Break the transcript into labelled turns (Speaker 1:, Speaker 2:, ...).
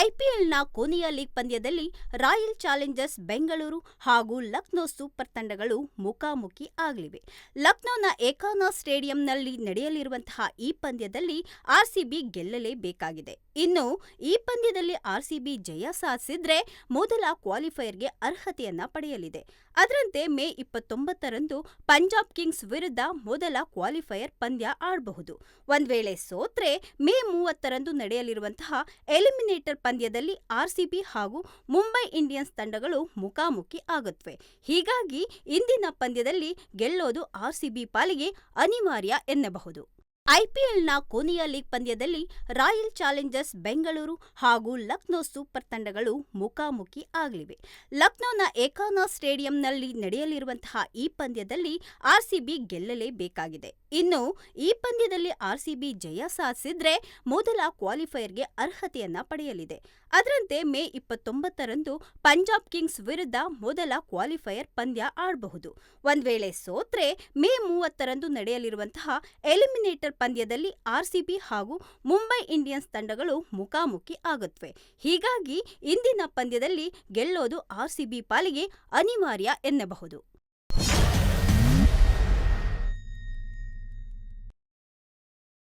Speaker 1: ಐಪಿಎಲ್ನ ಕೊನೆಯ ಲೀಗ್ ಪಂದ್ಯದಲ್ಲಿ royal Challengers Bengaluru ಹಾಗೂ ಲಕ್ನೋ ಸೂಪರ್ ತಂಡಗಳು ಮುಖಾಮುಖಿ ಆಗಲಿವೆ. ಲಕ್ನೋನ ಏಕಾನಾ ಸ್ಟೇಡಿಯಂನಲ್ಲಿ ನಡೆಯಲಿರುವಂತಹ ಈ ಪಂದ್ಯದಲ್ಲಿ ಆರ್ಸಿಬಿ ಗೆಲ್ಲಲೇಬೇಕಾಗಿದೆ. ಇನ್ನು ಈ ಪಂದ್ಯದಲ್ಲಿ ಆರ್ಸಿಬಿ ಜಯ ಸಾಧಿಸಿದ್ರೆ ಮೊದಲ ಕ್ವಾಲಿಫೈಯರ್ಗೆ ಅರ್ಹತೆಯನ್ನ ಪಡೆಯಲಿದೆ. ಅದರಂತೆ ಮೇ ಇಪ್ಪತ್ತೊಂಬತ್ತರಂದು ಪಂಜಾಬ್ ಕಿಂಗ್ಸ್ ವಿರುದ್ಧ ಮೊದಲ ಕ್ವಾಲಿಫೈಯರ್ ಪಂದ್ಯ ಆಡಬಹುದು. ಒಂದ್ ವೇಳೆ ಸೋತ್ರೆ ಮೇ ಮೂವತ್ತರಂದು ನಡೆಯಲಿರುವಂತಹ ಎಲಿಮಿನೇಟರ್ ಪಂದ್ಯದಲ್ಲಿ ಆರ್ಸಿಬಿ ಹಾಗೂ ಮುಂಬೈ ಇಂಡಿಯನ್ಸ್ ತಂಡಗಳು ಮುಖಾಮುಖಿ ಆಗುತ್ತವೆ ಹೀಗಾಗಿ ಇಂದಿನ ಪಂದ್ಯದಲ್ಲಿ ಗೆಲ್ಲೋದು ಆರ್ಸಿಬಿ ಪಾಲಿಗೆ ಅನಿವಾರ್ಯ ಎನ್ನಬಹುದು. ಐಪಿಎಲ್ನ ಕೊನೆಯ ಲೀಗ್ ಪಂದ್ಯದಲ್ಲಿ ರಾಯಲ್ ಚಾಲೆಂಜರ್ಸ್ ಬೆಂಗಳೂರು ಹಾಗೂ ಲಕ್ನೋ ಸೂಪರ್ ತಂಡಗಳು ಮುಖಾಮುಖಿ ಆಗಲಿವೆ. ಲಕ್ನೋನ ಏಕಾನಾ ಸ್ಟೇಡಿಯಂನಲ್ಲಿ ನಡೆಯಲಿರುವಂತಹ ಈ ಪಂದ್ಯದಲ್ಲಿ ಆರ್ಸಿಬಿ ಗೆಲ್ಲಲೇಬೇಕಾಗಿದೆ. ಇನ್ನು ಈ ಪಂದ್ಯದಲ್ಲಿ ಆರ್ಸಿಬಿ ಜಯ ಸಾಧಿಸಿದ್ರೆ ಮೊದಲ ಕ್ವಾಲಿಫೈಯರ್ಗೆ ಅರ್ಹತೆಯನ್ನ ಪಡೆಯಲಿದೆ. ಅದರಂತೆ ಮೇ ಇಪ್ಪತ್ತೊಂಬತ್ತರಂದು ಪಂಜಾಬ್ ಕಿಂಗ್ಸ್ ವಿರುದ್ಧ ಮೊದಲ ಕ್ವಾಲಿಫೈಯರ್ ಪಂದ್ಯ ಆಡಬಹುದು. ಒಂದ್ ವೇಳೆ ಸೋತ್ರೆ ಮೇ ಮೂವತ್ತರಂದು ನಡೆಯಲಿರುವಂತಹ ಎಲಿಮಿನೇಟರ್ ಪಂದ್ಯದಲ್ಲಿ ಆರ್ಸಿಬಿ ಹಾಗೂ ಮುಂಬೈ ಇಂಡಿಯನ್ಸ್ ತಂಡಗಳು ಮುಖಾಮುಖಿ ಆಗುತ್ತವೆ ಹೀಗಾಗಿ ಇಂದಿನ ಪಂದ್ಯದಲ್ಲಿ ಗೆಲ್ಲೋದು ಆರ್ಸಿಬಿ ಪಾಲಿಗೆ ಅನಿವಾರ್ಯ ಎನ್ನಬಹುದು.